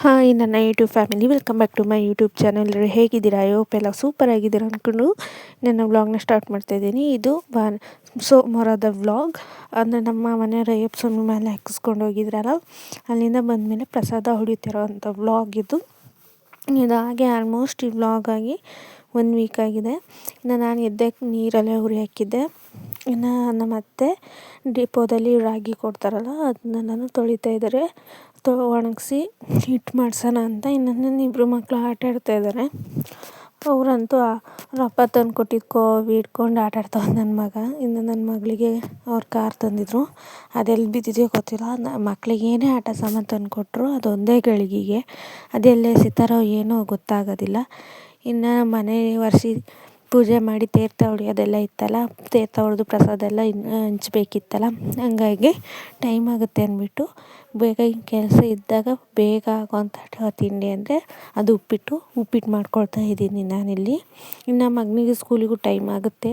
Hi ನನ್ನ YouTube family welcome back to my YouTube channel ಹೇಗಿದ್ದೀರಾ? ಎಲ್ಲ ಸೂಪರ್ ಆಗಿದ್ದೀರಾ ಅಂದ್ಕೊಂಡು ನನ್ನ ವ್ಲಾಗ್ನ ಸ್ಟಾರ್ಟ್ ಮಾಡ್ತಾಯಿದ್ದೀನಿ ಇದು ಸೋ ಸೋಮವಾರದ ವ್ಲಾಗ್ ಅಂದರೆ ನಮ್ಮ ಮನೆ ಅಯ್ಯಪ್ಪ ಸ್ವಾಮಿ ಮೇಲೆ ಹಾಕಿಸ್ಕೊಂಡು ಹೋಗಿದ್ರಲ್ಲ, ಅಲ್ಲಿಂದ ಬಂದಮೇಲೆ ಪ್ರಸಾದ ಹೊಡಿತಿರೋ ಅಂಥ ವ್ಲಾಗ್ ಇದು. ಇದಾಗೆ ಆಲ್ಮೋಸ್ಟ್ ಈ ಬ್ಲಾಗ್ ಆಗಿ ಒನ್ ವೀಕ್ ಆಗಿದೆ. ಇನ್ನು ನಾನು ಎದ್ದಕ್ಕೆ ನೀರಲ್ಲೇ ಉರಿ ಹಾಕಿದ್ದೆ. ಇನ್ನು ನಮ್ಮ ಅತ್ತೆ ಡಿಪೋದಲ್ಲಿ ರಾಗಿ ಕೊಡ್ತಾರಲ್ಲ, ಅದನ್ನ ನಾನು ತೊಳಿತಾ ಇದ್ದಾರೆ. ತೊ ಒಣಗಿಸಿ ಹಿಟ್ಟು ಮಾಡ್ಸೋಣ ಅಂತ. ಇನ್ನೊಂದು ನನ್ನ ಇಬ್ಬರು ಮಕ್ಕಳು ಆಟ ಆಡ್ತಾ ಇದ್ದಾರೆ. ಅವರಂತೂ ರೊಕ್ಕ ತಂದು ಕೊಟ್ಟಿದ್ದು ಕೋವಿ ಇಟ್ಕೊಂಡು ಆಟ ಆಡ್ತಾವೆ ನನ್ನ ಮಗ. ಇನ್ನು ನನ್ನ ಮಗಳಿಗೆ ಅವ್ರು ಕಾರ್ ತಂದಿದ್ರು. ಅದೆಲ್ಲಿ ಬಿದ್ದಿದೆಯೋ ಗೊತ್ತಿಲ್ಲ. ನ ಏನೇ ಆಟ ಸಾಮಾನು ತಂದು ಕೊಟ್ಟರು ಅದೊಂದೇ ಗಳಿಗೆಗೆ. ಅದೆಲ್ಲೇ ಸಿತಾರೋ ಏನೋ ಗೊತ್ತಾಗೋದಿಲ್ಲ. ಇನ್ನು ಮನೆ ಒರೆಸಿ ಪೂಜೆ ಮಾಡಿ ತೀರ್ಥ ಹೊಡೆಯೋದೆಲ್ಲ ಇತ್ತಲ್ಲ ತೀರ್ಥ ಹೊಡೆದು ಪ್ರಸಾದ ಎಲ್ಲ ಹಂಚ್ಬೇಕಿತ್ತಲ್ಲ, ಹಂಗಾಗಿ ಟೈಮ್ ಆಗುತ್ತೆ ಅಂದ್ಬಿಟ್ಟು ಬೇಗ ಹಿಂಗೆ ಕೆಲಸ ಇದ್ದಾಗ ಬೇಗ ಆಗುವಂಥ ತಿಂಡಿ ಅಂದರೆ ಅದು ಉಪ್ಪಿಟ್ಟು ಉಪ್ಪಿಟ್ಟು ಮಾಡ್ಕೊಳ್ತಾ ಇದ್ದೀನಿ ನಾನಿಲ್ಲಿ. ಇನ್ನು ಮಗನಿಗೆ ಸ್ಕೂಲಿಗೂ ಟೈಮ್ ಆಗುತ್ತೆ.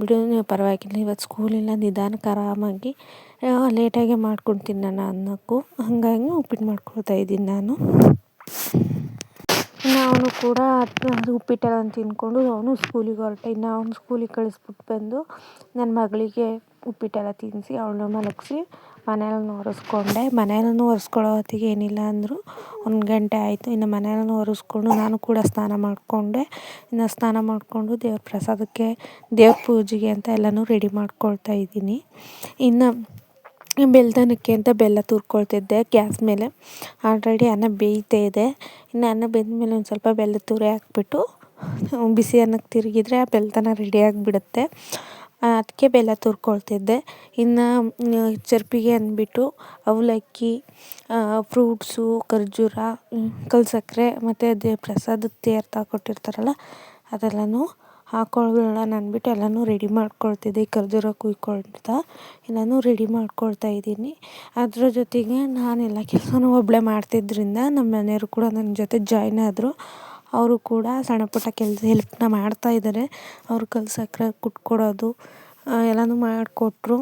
ಬಿಡು ಪರವಾಗಿಲ್ಲ, ಇವತ್ತು ಸ್ಕೂಲಿಲ್ಲ ನಿಧಾನಕ್ಕೆ ಆರಾಮಾಗಿ ಲೇಟಾಗೆ ಮಾಡ್ಕೊಂಡು ತಿನ್ನೋಣ ಅನ್ನೋಕ್ಕೂ ಹಾಗಾಗಿ ಉಪ್ಪಿಟ್ಟು ಮಾಡ್ಕೊಳ್ತಾ ಇದ್ದೀನಿ ನಾನು. ಅವನು ಕೂಡ ಅದು ಉಪ್ಪಿಟ್ಟೆಲ್ಲ ತಿಂದ್ಕೊಂಡು ಅವನು ಸ್ಕೂಲಿಗೆ ಹೊರಟ. ಇನ್ನು ಅವ್ನು ಸ್ಕೂಲಿಗೆ ಕಳಿಸ್ಬಿಟ್ಟು ಬಂದು ನನ್ನ ಮಗಳಿಗೆ ಉಪ್ಪಿಟ್ಟೆಲ್ಲ ತಿನ್ನಿಸಿ, ಅವಳನ್ನ ಮಲಗಿಸಿ ಮನೆಯೆಲ್ಲ ಒರೆಸ್ಕೊಂಡೆ. ಮನೆಯಲ್ಲೂ ಒರೆಸ್ಕೊಳ್ಳೋ ಹೊತ್ತಿಗೆ ಏನಿಲ್ಲ ಅಂದರೂ ಒಂದು ಗಂಟೆ ಆಯಿತು. ಇನ್ನು ಮನೆಯಲ್ಲೂ ಒರೆಸ್ಕೊಂಡು ನಾನು ಕೂಡ ಸ್ನಾನ ಮಾಡಿಕೊಂಡೆ. ಇನ್ನು ಸ್ನಾನ ಮಾಡಿಕೊಂಡು ದೇವ್ರ ಪ್ರಸಾದಕ್ಕೆ, ದೇವ್ರ ಪೂಜೆಗೆ ಅಂತ ಎಲ್ಲನೂ ರೆಡಿ ಮಾಡ್ಕೊಳ್ತಾ ಇದ್ದೀನಿ. ಇನ್ನು ಬೆಲ್ದನಕ್ಕೆ ಅಂತ ಬೆಲ್ಲ ತುರ್ಕೊಳ್ತಿದ್ದೆ ಗ್ಯಾಸ್ ಮೇಲೆ. ಆಲ್ರೆಡಿ ಅನ್ನ ಬೇಯ್ತಾ ಇದೆ. ಇನ್ನು ಅನ್ನ ಬೆಂದಮೇಲೆ ಒಂದು ಸ್ವಲ್ಪ ಬೆಲ್ಲ ತುರಿ ಹಾಕ್ಬಿಟ್ಟು ಬಿಸಿ ಅನ್ನಕ್ಕೆ ತಿರುಗಿದ್ರೆ ಆ ಬೆಲ್ತನ ರೆಡಿ ಆಗಿಬಿಡುತ್ತೆ. ಅದಕ್ಕೆ ಬೆಲ್ಲ ತುರ್ಕೊಳ್ತಿದ್ದೆ. ಇನ್ನು ಚರ್ಪಿಗೆ ಅಂದ್ಬಿಟ್ಟು ಅವಲಕ್ಕಿ ಫ್ರೂಟ್ಸು ಖರ್ಜೂರ ಕಲ್ಸಕ್ಕರೆ ಮತ್ತು ಅದೇ ಪ್ರಸಾದದ ತೀರ್ಥ ಕೊಟ್ಟಿರ್ತಾರಲ್ಲ, ಅದೆಲ್ಲನೂ ಹಾಕ್ಕೊಳ್ಳೋಣ ಅಂದ್ಬಿಟ್ಟು ಎಲ್ಲನೂ ರೆಡಿ ಮಾಡ್ಕೊಳ್ತಿದ್ದೆ ಖರ್ಜೂರ ಕುಯ್ಕೊಳ್ತಾ ಎಲ್ಲನೂ ರೆಡಿ ಮಾಡ್ಕೊಳ್ತಾ ಇದ್ದೀನಿ. ಅದರ ಜೊತೆಗೆ ನಾನು ಎಲ್ಲ ಕೆಲಸನೂ ಒಬ್ಬಳೇ ಮಾಡ್ತಿದ್ದರಿಂದ ನಮ್ಮ ಮನೆಯವರು ಕೂಡ ನನ್ನ ಜೊತೆ ಜಾಯ್ನ್ ಆದರು. ಅವರು ಕೂಡ ಸಣ್ಣ ಪುಟ್ಟ ಕೆಲಸ ಹೆಲ್ಪ್ನ ಮಾಡ್ತಾಯಿದ್ದಾರೆ ಅವ್ರು ಕಲ್ಸಕ್ಕೆ ಕುಟ್ಕೊಡೋದು ಎಲ್ಲನೂ ಮಾಡಿಕೊಟ್ರು.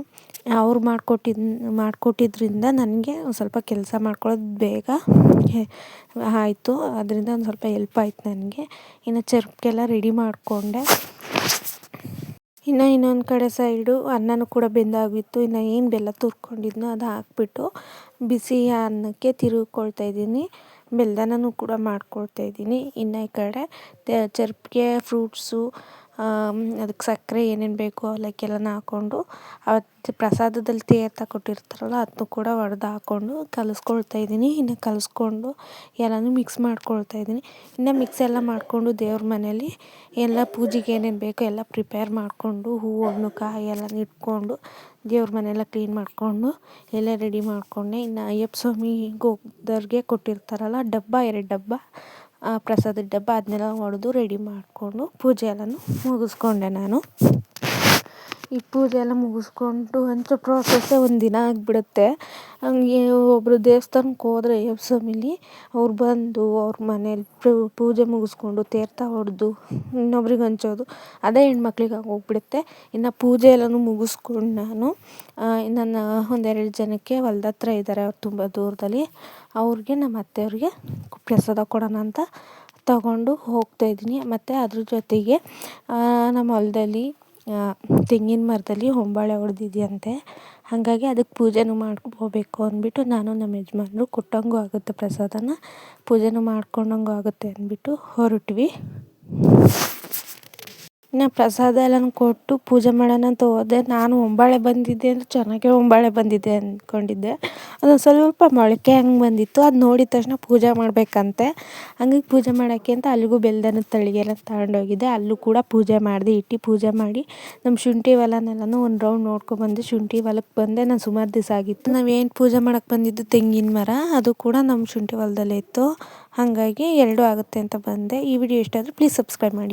ಅವ್ರು ಮಾಡಿಕೊಟ್ಟಿದ್ದು ಮಾಡಿಕೊಟ್ಟಿದ್ರಿಂದ ನನಗೆ ಒಂದು ಸ್ವಲ್ಪ ಕೆಲಸ ಮಾಡ್ಕೊಳ್ಳೋದು ಬೇಗ ಆಯಿತು. ಅದರಿಂದ ಒಂದು ಸ್ವಲ್ಪ ಎಲ್ಪ್ ಆಯ್ತು ನನಗೆ. ಇನ್ನು ಚರ್ಪ್ಗೆಲ್ಲ ರೆಡಿ ಮಾಡಿಕೊಂಡೆ. ಇನ್ನು ಇನ್ನೊಂದು ಕಡೆ ಸೈಡು ಅನ್ನನೂ ಕೂಡ ಬೆಂದಾಗಿತ್ತು ಇನ್ನು ಏನು ಬೆಲ್ಲ ತುರ್ಕೊಂಡಿದ್ನೋ ಅದು ಹಾಕ್ಬಿಟ್ಟು ಬಿಸಿ ಅನ್ನಕ್ಕೆ ತಿರುಗಿಕೊಳ್ತಾ ಇದ್ದೀನಿ. ಬೆಲ್ಲನೂ ಕೂಡ ಮಾಡ್ಕೊಳ್ತಾ ಇದ್ದೀನಿ. ಇನ್ನು ಈ ಕಡೆ ಚರ್ಪಿಗೆ ಫ್ರೂಟ್ಸು ಅದಕ್ಕೆ ಸಕ್ಕರೆ ಏನೇನು ಬೇಕೋ ಅವಲಕ್ಕಿ ಎಲ್ಲನೂ ಹಾಕ್ಕೊಂಡು, ಅವತ್ತು ಪ್ರಸಾದದಲ್ಲಿ ತೇರ್ತ ಕೊಟ್ಟಿರ್ತಾರಲ್ಲ, ಅದನ್ನು ಕೂಡ ಒಡೆದು ಹಾಕ್ಕೊಂಡು ಕಲಸ್ಕೊಳ್ತಾ ಇದ್ದೀನಿ. ಇನ್ನು ಕಲಸ್ಕೊಂಡು ಎಲ್ಲನೂ ಮಿಕ್ಸ್ ಮಾಡ್ಕೊಳ್ತಾ ಇದ್ದೀನಿ. ಇನ್ನು ಮಿಕ್ಸ್ ಎಲ್ಲ ಮಾಡಿಕೊಂಡು ದೇವ್ರ ಮನೆಯಲ್ಲಿ ಎಲ್ಲ ಪೂಜೆಗೆ ಏನೇನು ಬೇಕೋ ಎಲ್ಲ ಪ್ರಿಪೇರ್ ಮಾಡಿಕೊಂಡು, ಹೂವು, ಹಣ್ಣು, ಕಾಯಿ ಎಲ್ಲ ಇಟ್ಕೊಂಡು ದೇವ್ರ ಮನೆಯೆಲ್ಲ ಕ್ಲೀನ್ ಮಾಡಿಕೊಂಡು ಎಲ್ಲ ರೆಡಿ ಮಾಡಿಕೊಂಡೆ. ಇನ್ನು ಅಯ್ಯಪ್ಪ ಸ್ವಾಮಿ ಹೋಗ್ದವ್ರಿಗೆ ಕೊಟ್ಟಿರ್ತಾರಲ್ಲ, ಡಬ್ಬ, ಎರಡು ಡಬ್ಬ. ಪ್ರಸಾದದ ಡಬ್ಬ ಅದನ್ನೆಲ್ಲ ಒಡೆದು ರೆಡಿ ಮಾಡಿಕೊಂಡು ಪೂಜೆ ಎಲ್ಲನೂ ಮುಗಿಸ್ಕೊಂಡೆ ನಾನು. ಈ ಪೂಜೆ ಎಲ್ಲ ಮುಗಿಸ್ಕೊಂಡು ಅಂಥ ಪ್ರೋಸೆಸ್ಸೇ ಒಂದು ದಿನ ಆಗಿಬಿಡುತ್ತೆ. ಹಂಗೆ ಒಬ್ಬರು ದೇವಸ್ಥಾನಕ್ಕೆ ಹೋದ್ರೆ ಅಯ್ಯಪ್ಪ ಸ್ವಾಮಿಲಿ, ಅವ್ರು ಬಂದು ಅವ್ರ ಮನೇಲಿ ಪೂಜೆ ಮುಗಿಸ್ಕೊಂಡು ತೀರ್ಥ ಹೊಡೆದು ಇನ್ನೊಬ್ರಿಗೆ ಹಂಚೋದು, ಅದೇ ಹೆಣ್ಮಕ್ಳಿಗೆ ಆಗೋಗ್ಬಿಡುತ್ತೆ ಇನ್ನು ಪೂಜೆ ಎಲ್ಲನೂ ಮುಗಿಸ್ಕೊಂಡು ನಾನು ನನ್ನ ಒಂದೆರಡು ಜನಕ್ಕೆ ಹೊಲ್ದ ಇದ್ದಾರೆ ಅವ್ರು ತುಂಬ ದೂರದಲ್ಲಿ. ಅವ್ರಿಗೆ ನಮ್ಮ ಅತ್ತೆಯವ್ರಿಗೆ ಪ್ರಸಾದ ಕೊಡೋಣ ಅಂತ ತಗೊಂಡು ಹೋಗ್ತಾಯಿದ್ದೀನಿ ಮತ್ತು ಅದ್ರ ಜೊತೆಗೆ ನಮ್ಮ ಹೊಲದಲ್ಲಿ ತೆಂಗಿನ ಮರದಲ್ಲಿ ಹೊಂಬಾಳೆ ಹೊಡೆದಿದೆಯಂತೆ ಹಾಗಾಗಿ ಅದಕ್ಕೆ ಪೂಜೆನೂ ಮಾಡ್ಕೋಬೇಕು ಅಂದ್ಬಿಟ್ಟು ನಾನು ನಮ್ಮ ಯಜಮಾನ್ರು ಕೊಟ್ಟಂಗೂ ಆಗುತ್ತೆ ಪ್ರಸಾದನ. ಪೂಜೆನೂ ಮಾಡ್ಕೊಂಡಂಗೂ ಆಗುತ್ತೆ ಅಂದ್ಬಿಟ್ಟು ಹೊರಟ್ವಿ. ಇನ್ನು ಪ್ರಸಾದ ಎಲ್ಲನೂ ಕೊಟ್ಟು ಪೂಜೆ ಮಾಡೋಣ ಅಂತ ಹೋದೆ. ನಾನು ಹೊಂಬಾಳೆ ಬಂದಿದ್ದೆ ಅಂದರೆ ಚೆನ್ನಾಗೆ ಹೊಂಬಾಳೆ ಬಂದಿದೆ ಅಂದ್ಕೊಂಡಿದ್ದೆ ಅದೊಂದು ಸ್ವಲ್ಪ ಮೊಳಕೆ ಹಂಗೆ ಬಂದಿತ್ತು. ಅದು ನೋಡಿದ ತಕ್ಷಣ ಪೂಜೆ ಮಾಡಬೇಕಂತೆ. ಹಂಗಾಗಿ ಪೂಜೆ ಮಾಡೋಕ್ಕೆ ಅಂತ ಅಲ್ಲಿಗೂ ಬೆಲ್ದನದ ತಳಿಗೆಲ್ಲ ತಗೊಂಡೋಗಿದ್ದೆ. ಅಲ್ಲೂ ಕೂಡ ಪೂಜೆ ಮಾಡಿದೆ, ಇಟ್ಟು ಪೂಜೆ ಮಾಡಿ. ನಮ್ಮ ಶುಂಠಿ ಹೊಲನೆಲ್ಲನೂ ಒಂದು ರೌಂಡ್ ನೋಡ್ಕೊಬಂದೆ ಶುಂಠಿ ಹೊಲಕ್ಕೆ ಬಂದೆ. ನಾನು ಸುಮಾರು ದಿವಸ ಆಗಿತ್ತು. ನಾವೇನು ಪೂಜೆ ಮಾಡೋಕ್ಕೆ ಬಂದಿದ್ದು ತೆಂಗಿನ ಮರ, ಅದು ಕೂಡ ನಮ್ಮ ಶುಂಠಿ ಹೊಲದಲ್ಲೇ ಇತ್ತು. ಹಾಗಾಗಿ ಎರಡೂ ಆಗುತ್ತೆ ಅಂತ ಬಂದೆ. ಈ ವಿಡಿಯೋ ಇಷ್ಟ ಆದರೆ ಪ್ಲೀಸ್ ಸಬ್ಸ್ಕ್ರೈಬ್ ಮಾಡಿ.